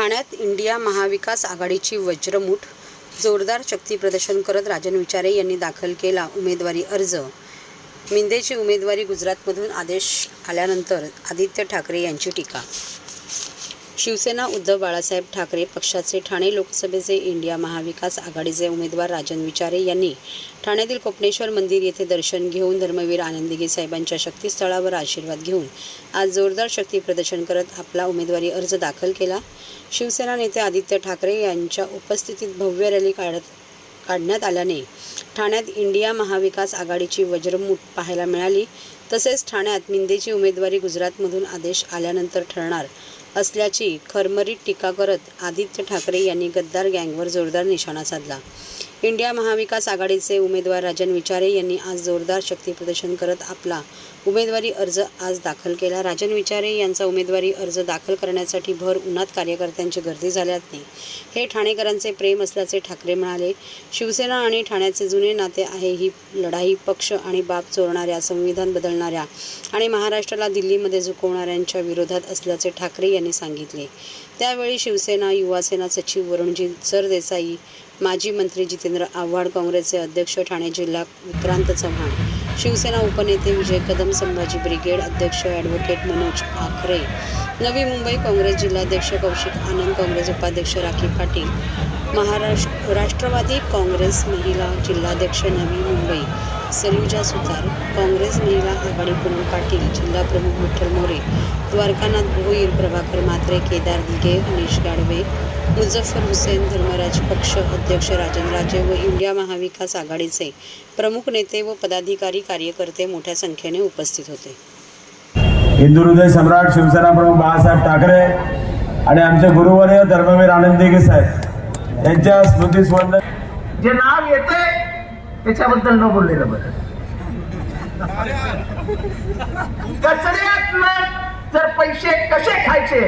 ठाण्यात इंडिया महाविकास आघाडीची वज्रमूठ. जोरदार शक्ती प्रदर्शन करत राजन विचारे यांनी दाखल केला उमेदवारी अर्ज. मिंदेची उमेदवारी गुजरातमधून आदेश आल्यानंतर आदित्य ठाकरे यांची टीका शिवसेना उद्धव बाळासाहेब ठाकरे पक्षाचे ठाणे लोकसभेचे इंडिया महाविकास आघाडीचे उमेदवार राजन विचारे यांनी ठाण्यातील कोपनेश्वर मंदिर येथे दर्शन घेऊन धर्मवीर आनंदगी साहेबांच्या शक्तीस्थळावर आशीर्वाद घेऊन आज जोरदार शक्ती प्रदर्शन करत आपला उमेदवारी अर्ज दाखल केला. शिवसेना नेते आदित्य ठाकरे यांच्या उपस्थितीत भव्य रॅली काढत काढण्यात आल्याने ठाण्यात इंडिया महाविकास आघाडीची वज्रमूठ पाहायला मिळाली. तसेच ठाण्यात मिंदेची उमेदवारी गुजरातमधून आदेश आल्यानंतर ठरणार असल्याची खरमरीत टीका करत आदित्य ठाकरे यांनी गद्दार गँगवर जोरदार निशाणा साधला. इंडिया महाविकास आघाडीचे उमेदवार राजन विचारे यांनी आज जोरदार शक्तीप्रदर्शन करत आपला उमेदवारी अर्ज आज दाखल केला. राजन विचारे यांचा उमेदवारी अर्ज दाखल करण्यासाठी भर उन्हात कार्यकर्त्यांची गर्दी झाल्याने हे ठाणेकरांचे प्रेम असल्याचे ठाकरे म्हणाले. शिवसेना आणि ठाण्याचे जुने नाते आहे ही लढाई पक्ष आणि बाप चोरणाऱ्या संविधान बदलणाऱ्या आणि महाराष्ट्राला दिल्लीमध्ये झुकवणाऱ्यांच्या विरोधात असल्याचे ठाकरे यांनी सांगितले. त्यावेळी शिवसेना युवासेना सचिव वरुणजी सरदेसाई माजी मंत्री जितेंद्र आव्हाड काँग्रेसचे अध्यक्ष ठाणे जिल्हा विक्रांत चव्हाण शिवसेना उपनेते विजय कदम संभाजी ब्रिगेड अध्यक्ष ॲडव्होकेट मनोज आखरे नवी मुंबई काँग्रेस जिल्हाध्यक्ष कौशिक आनंद काँग्रेस उपाध्यक्ष राखी पाटील महाराष्ट्र राष्ट्रवादी काँग्रेस महिला जिल्हाध्यक्ष नवी मुंबई सलुजा सुतार काँग्रेस महिला आघाडी पूनम पाटील जिल्हा प्रमुख विठ्ठल मोरे द्वारकानाथ भोईर प्रभाकर म्हात्रे केदार दिघे अनिश गाडवे मुझफ्फर हुसेन धर्मराज पक्ष अध्यक्ष राजन राजे व इंडिया महाविकास आघाडीचे प्रमुख नेते व पदाधिकारी कार्यकर्ते मोठ्या संख्येने उपस्थित होते. हिंदू हृदय सम्राट शिवसेना प्रमुख बाळासाहेब ठाकरे आणि आमचे गुरुवर्य धर्मवीर आनंदीगे साहेब यांच्या स्मृतीस्वंद जे नाव येते त्याच्याबद्दल न बोललेलं बरं. कचऱ्यात जर पैसे कसे खायचे?